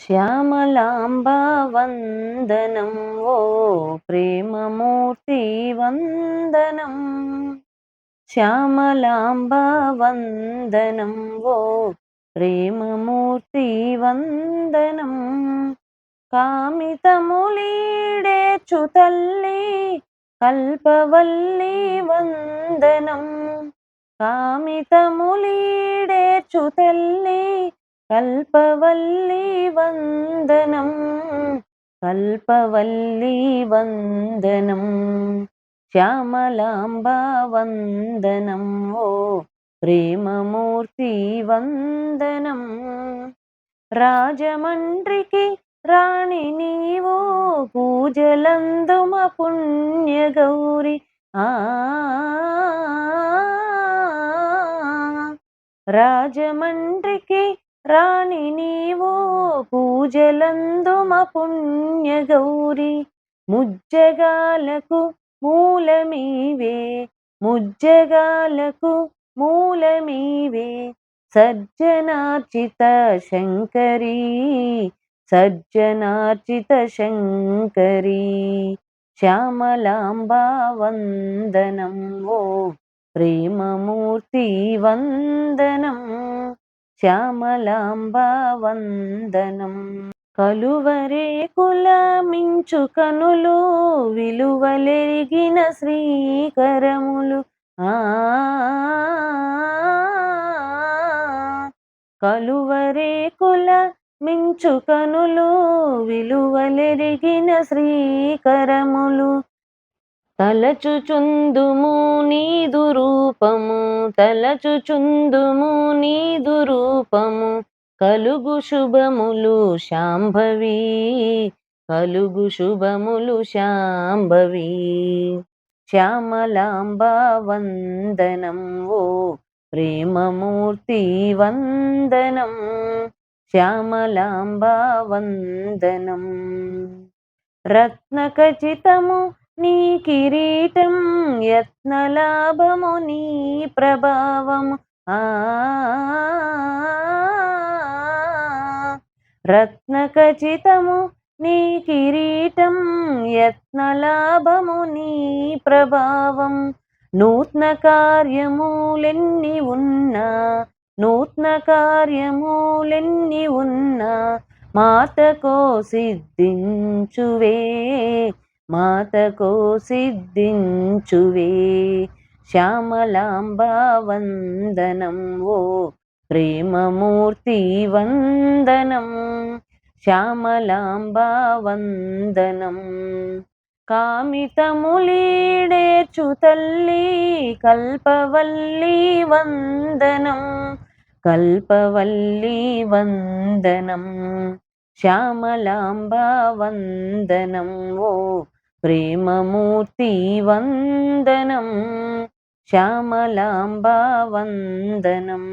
శ్యామలాంబందనం ఓ ప్రేమమూర్తి వందనం శ్యామలాంబందనం ఓ ప్రేమమూర్తి వందనం కామితములీడే చుతల్లి కల్పవల్లి వందనం. కామితములీడేచు తల్లి కల్పవల్లి వందనం కల్పవల్లి వందనం శ్యామలాంబ వందనం ఓ ప్రేమమూర్తి వందనం. రాజమండ్రికి రాణి నీవో పూజలందుమ పుణ్యగౌరి. ఆ రాజమండ్రికి రాణి నీవో పూజలందుమ పుణ్య పుణ్యగౌరి. ముజ్జగాలకు మూలమీవే ముజ్జగాలకు మూలమీవే. సజ్జనార్చిత శంకరీ సజ్జనార్చిత శంకరీ. శ్యామలాంబా వందనం ఓ ప్రేమమూర్తి వందనం. శ్యామలాంబావందనం. కలువరే కులమించు కనులు విలువలెరిగిన శ్రీకరములు. ఆ కలువరే కుల మించు కనులు విలువలెరిగిన శ్రీకరములు. తలచుచుందుము నీదు రూపము తలచుచుందుము నీదు రూపము. కలుగు శుభములు శాంభవి కలుగు శుభములు శాంభవి. శ్యామలాంబ వందనం ఓ ప్రేమమూర్తి వందనం. శ్యామలాంబ వందనం. రత్నఖచితము నీ కిరీటం యత్నలాభము నీ ప్రభావము. ఆ రత్నఖచితము నీ కిరీటం యత్నలాభము నీ ప్రభావం. నూత్న కార్యములెన్ని ఉన్నా నూత్న కార్యములెన్ని ఉన్నా మాతకో సిద్ధించువే. మాతకో సిద్ధించువే. శ్యామలాంబావందనం ఓ ప్రేమమూర్తి వందనం. శ్యామలాంబావందనం కామితములీడేచు తల్లి కల్పవల్లి వందనం. కల్పవల్లి వందనం. శ్యామలాంబ వందనం ఓ ప్రేమమూర్తి వందనం శ్యామలాంబ వందనం